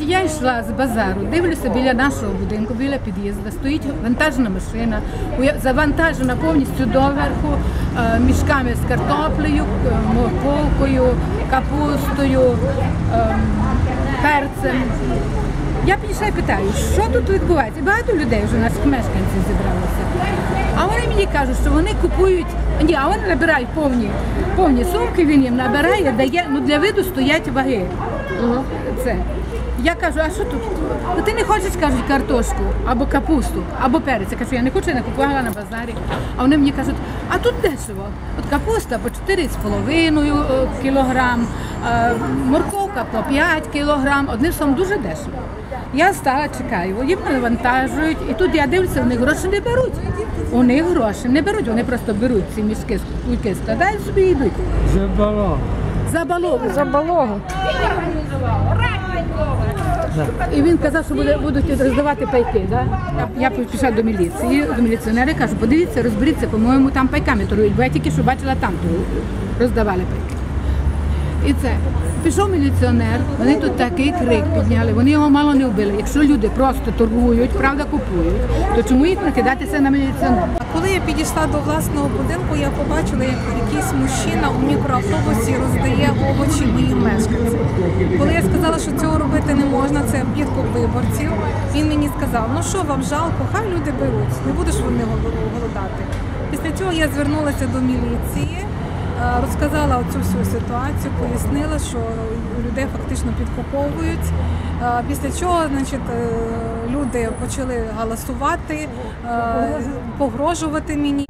я йшла з базару, дивлюся біля нашого будинку, біля під'їзду, стоїть вантажна машина, завантажена повністю доверху е, мішками з картоплею, е, морковкою, капустою, е, перцем. Я підійшла і питаю, що тут відбувається? Багато людей вже наших мешканців зібралося. А вони мені кажуть, що вони купують, ні, а вони набирають повні, повні сумки, він їм набирає, дає, ну для виду стоять ваги. Це. Я кажу, а що тут? Ну ти не хочеш, кажуть, картошку або капусту, або перець. Я кажу, я не хочу, я не купувала на базарі. А вони мені кажуть, а тут дешево. От капуста по 4,5 е, кілограм, е, морковка по 5 кілограм. Одним словом, дуже дешево. Я стала, чекаю, їм навантажують, і тут я дивлюся, вони гроші не беруть. У них гроші не беруть, вони просто беруть ці мішки, кульки складають собі і йдуть. Забала. За балогу. І він казав, що буде, будуть роздавати пайки. Да? Я пішла до міліції, до міліціонера кажу, подивіться, розберіться, по-моєму, там пайками торгують, бо я тільки що бачила там то роздавали пайки. І це. Пішов міліціонер, вони тут такий крик підняли, вони його мало не вбили. Якщо люди просто торгують, правда купують, то чому їх накидатися на міліціонера? Коли я підійшла до власного будинку, я побачила, як якийсь мужчина у мікроавтобусі роздає овочі моїм мешканцям. Коли я сказала, що цього робити не можна, це підкуп виборців. Він мені сказав: ну що вам жалко, хай люди беруть, не будеш вони гол- голодати. Після цього я звернулася до міліції, розказала цю всю ситуацію, пояснила, що людей фактично підкуповують. Е, Після чого, значить, е, люди почали галасувати, е, погрожувати мені.